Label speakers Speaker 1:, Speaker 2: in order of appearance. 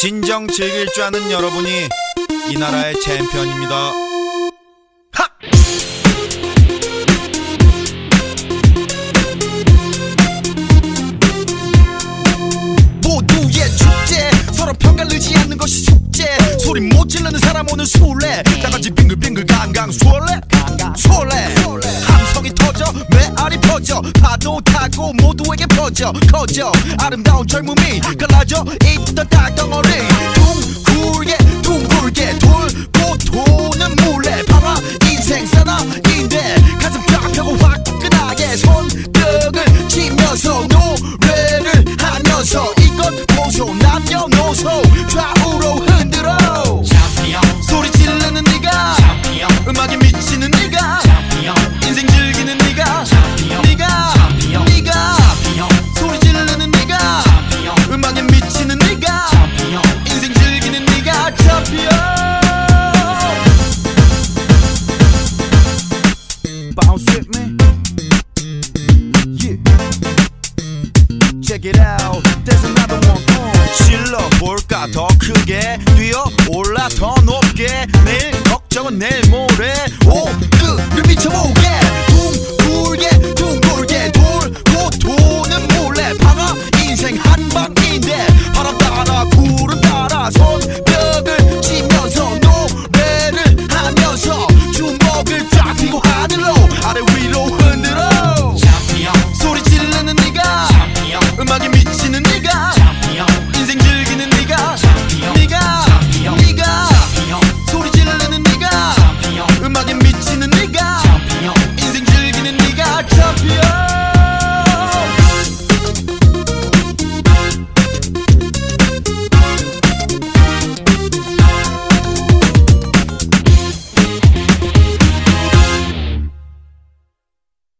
Speaker 1: 진정 즐길 줄 아는 여러분이 이 나라의 챔피언입니다.
Speaker 2: 소리 못 지르는 사람 오늘 술래. 다같이 빙글빙글 강강 술래. 술래. 함성이 터져 메아리 퍼져. 파도 타고 모두에게 퍼져 커져. 아름다운 젊음이 갈라져 있던 땅덩어리 보소 남녀노소. 좌우로 흔들어. 소리 지르는 네가. 음악에 미치는 네가. 인생 즐기는 네가. 네가. 네가. 소리 지르는 네가. 음악에 미치는 네가. 인생 즐기는 네가. 챔피언
Speaker 1: Bounce with me. Yeah. Check it out. 볼까 더 크게 뛰어 올라 더 높게. 내일 걱정은 내일 모레.
Speaker 2: 오늘을 미쳐보게. 둥글게 둥글게. 돌고 도는 몰래. 방아 인생 한 방인데. 바람 따라